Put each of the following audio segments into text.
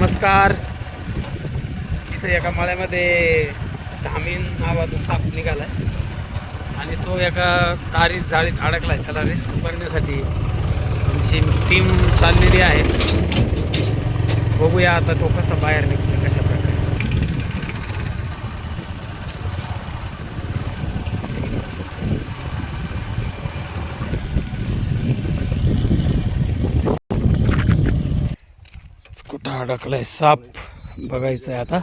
नमस्कार. इथं एका मळ्यामध्ये धामीन नावाचा साप आहे आणि तो एका तारीत जाळीत अडकला आहे त्याला रिस्क करण्यासाठी आमची टीम चाललेली आहे. बघूया आता तो कसा बाहेर निघतो कशा प्रकारे कुठं अडकलाय? साप बघायचं आहे आता.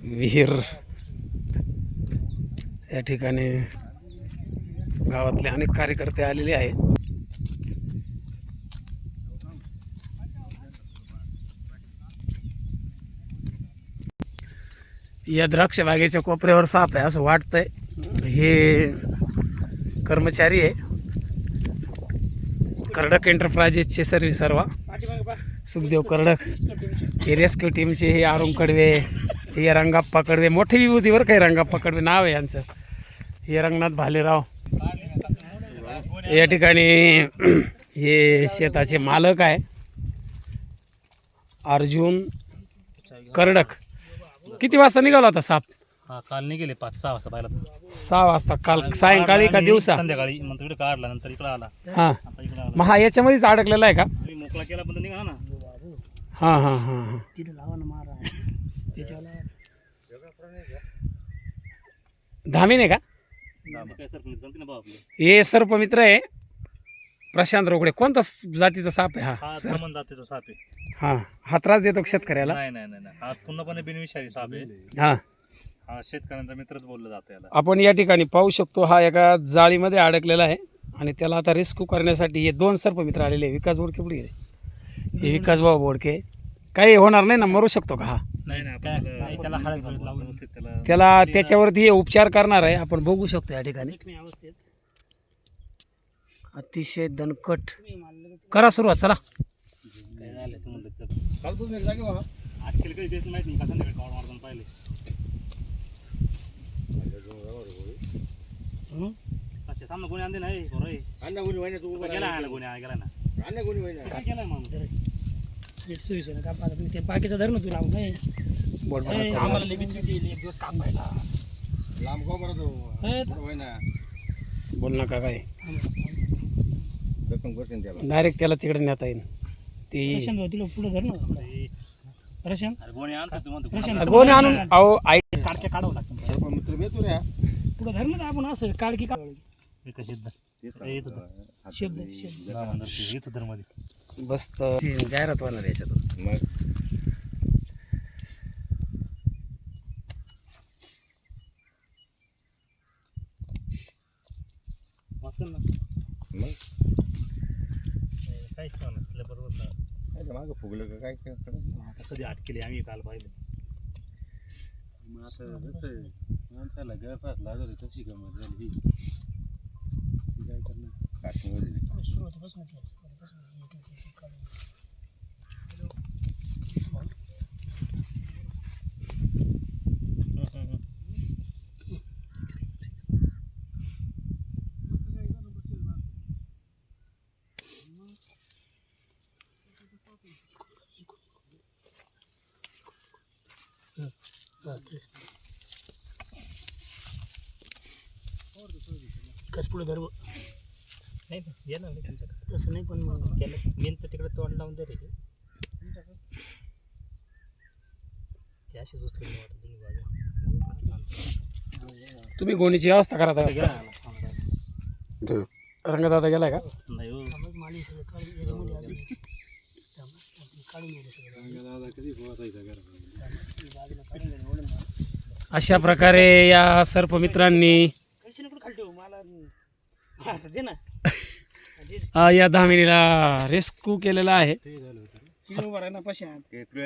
विहीर. या ठिकाणी गावातले अनेक कार्यकर्ते आलेले आहेत. या द्राक्ष बागेच्या कोपऱ्यावर साप आहे असं वाटतंय. हे कर्मचारी आहे. कर्डक एंटरप्राइजेसचे सर्व्हिस सर्वा. सुखदेव कर्डक हे रेस्क्यू टीमचे हे अरुण कडवे हे रंगाप्पा कडवे मोठे विभूती बरं काही रंगाप्पा कडवे नाव आहे यांचं. हे रंगनाथ भालेराव. या ठिकाणी हे शेताचे मालक आहे. अर्जुन कर्डक. किती वाजता निघाला होता साप? हा काल निघेले पाच सहा वाजता पाहिला सहा वाजता काल सायंकाळी का दिवसा? संध्याकाळी मग तिकडे काढला नंतर इकडे आला. हां. मग हा याच्यामध्येच अडकलेला आहे का? मोकळा केला पण ना. हां हां हां हां. तिथं लावा ना मारा. त्याच्यावर धामीन आहे का? हे सर्पमित्र आहे. प्रशांत रोकडे कोणता जातीचा साप आहे हा? हा सर प्रमाण जातीचा साप आहे. हा हा त्रास देतो शेतकऱ्याला? नाही नाही नाही नाही. हा पूर्णपणे बिनविषारी साप आहे. हा. हा शेतकऱ्यांचा मित्रच बोललं जातं याला. आपण या ठिकाणी पाहू शकतो हा एका जाळीमध्ये अडकलेला आहे. आणि त्याला आता रेस्क्यू करण्यासाठी हे दोन सर्पमित्र आलेले आहे विकास बोडके पुढे गेले. हे विकास भाऊ बोडके. काही होणार नाही ना मरू शकतो का हा? नाही नाही आपण त्याला- त्याला हळद बिळद लावून. व्यवस्थित त्याला त्याला त्याच्यावरती हे उपचार करणार आहे. आपण बघू शकतो या ठिकाणी. अवस्थेत. अतिशय दणकट. करा सुरुवात चला. काय झालं तू म्हणलं किलो काही माहिती नाही का संध्याकाळी पाहिले? थांब ना कोणी आणते नाही बरं आहे. गेला आला कोणी आ- गेला ना काय केलाय मग एक सुई सुई का पाहता ते बाकीचं धर ना तू लावून नाही बोट ए, आम्हाला लिमिट किती येईल? एक दिवस ए, बोल नका काय? त्याला डायरेक्ट त्याला तिकडे नेता येईल. ती प्रशांत भाऊ तिला पुढे धर ना प्रशांत? अरे कोणी आणतो तू म्हणतो प्रशांत गोणे आणून अहो आई काढावं लागतं. मित्र पुढे धर ना आपण असं काडकी काढ बसत जाहिरात होणार याच्यातून. मग. मग. काहीच. तुला बरोबर मागं फुगलं का काय. आता कधी आठ केली आम्ही काल पाहिले. माणसाला गळफास लागत होती कशी गमत झाली. ही काय करणार काश्मीर सुरुवातीपासूनच कस पुढे धर नाही नाही, येणार नाही तुमच्याकडे. तसं नाही पण मग. केलं मेन तर तिकडे तोंड लावून दे रे. ते अशीच वाटत तुम्ही बाजू तुम्ही गोणीची व्यवस्था करा आता. रंगदादा गेलाय का? नाही हो. माली सगळं काढून याच्यामध्ये काढून सगळं कधी बाजूला काढून. अशा प्रकारे या सर्पमित्रांनी पैसे नको खाली ठेवू मला हा, तर दे ना. अ, या धामिनीला रेस्क्यू केलेला आहे.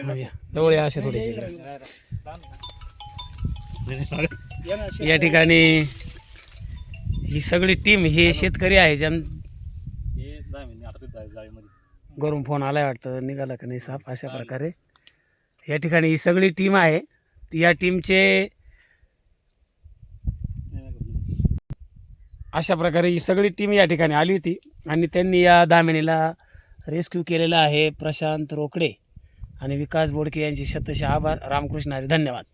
ना या, जवळ या असे थोडेसे या ना या ठिकाणी ही सगळी टीम हे शेतकरी आहे ज्यां हे घरून फोन आलाय वाटतं निघाला का नाही साप? अशा प्रकारे. या ठिकाणी ही सगळी टीम आहे. ती या टीमचे अशा प्रकारे ही सगळी टीम या ठिकाणी आली होती. आणि त्यांनी या दामिनीला रेस्क्यू केलेला आहे प्रशांत रोकडे. आणि विकास बोडके यांचे शतशः आभार. रामकृष्ण हरी धन्यवाद.